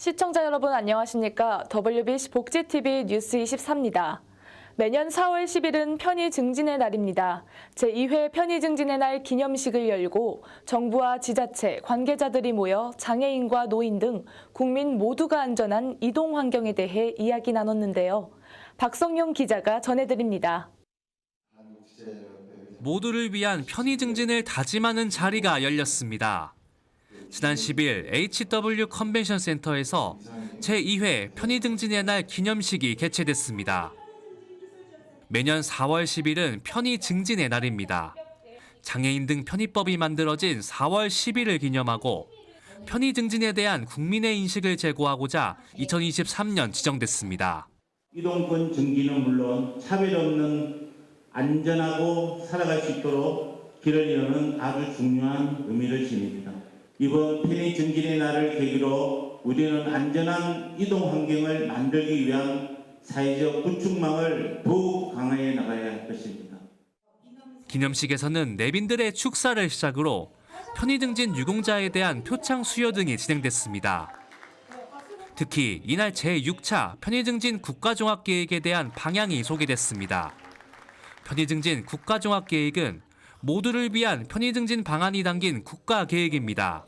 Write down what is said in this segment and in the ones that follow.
시청자 여러분 안녕하십니까? WBC 복지TV 뉴스 24입니다. 매년 4월 10일은 편의 증진의 날입니다. 제2회 편의 증진의 날 기념식을 열고 정부와 지자체, 관계자들이 모여 장애인과 노인 등 국민 모두가 안전한 이동 환경에 대해 이야기 나눴는데요. 박성용 기자가 전해드립니다. 모두를 위한 편의 증진을 다짐하는 자리가 열렸습니다. 지난 10일 HW 컨벤션 센터에서 제2회 편의 증진의 날 기념식이 개최됐습니다. 매년 4월 10일은 편의 증진의 날입니다. 장애인 등 편의법이 만들어진 4월 10일을 기념하고 편의 증진에 대한 국민의 인식을 제고하고자 2023년 지정됐습니다. 이동권 증진은 물론 차별 없는 안전하고 살아갈 수 있도록 길을 여는 아주 중요한 의미를 지닙니다. 이번 편의 증진의 날을 계기로 우리는 안전한 이동 환경을 만들기 위한 사회적 구축망을 더욱 강화해 나가야 할 것입니다. 기념식에서는 내빈들의 축사를 시작으로 편의 증진 유공자에 대한 표창 수여 등이 진행됐습니다. 특히 이날 제6차 편의 증진 국가종합계획에 대한 방향이 소개됐습니다. 편의 증진 국가종합계획은 모두를 위한 편의 증진 방안이 담긴 국가계획입니다.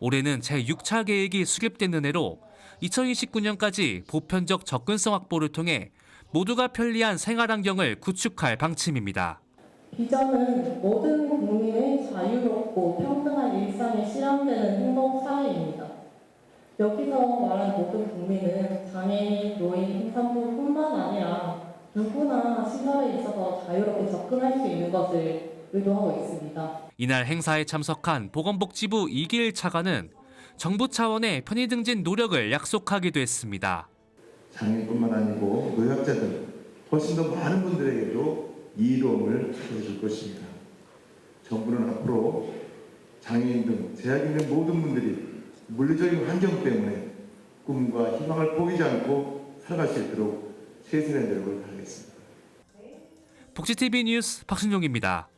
올해는 제6차 계획이 수립되는 해로 2029년까지 보편적 접근성 확보를 통해 모두가 편리한 생활 환경을 구축할 방침입니다. 비전은 모든 국민의 자유롭고 평등한 일상에 실현되는 행복 사회입니다. 여기서 말한 모든 국민은 장애인, 노인, 임산부뿐만 아니라 누구나 시설에 있어서 자유롭게 접근할 수 있는 것을 의도하고 있습니다. 이날 행사에 참석한 보건복지부 이길 차관은 정부 차원의 편의 증진 노력을 약속하기도 했습니다. 장애인뿐만 아니고 노약자들 훨씬 더 많은 분들에게도 이로움을 해줄 것입니다. 정부는 앞으로 장애인 등 제약 있는 모든 분들이 물리적인 환경 때문에 꿈과 희망을 포기지 않고 살아갈 수 있도록 최선의 노력을 다하겠습니다. 복지TV 뉴스 박순용입니다.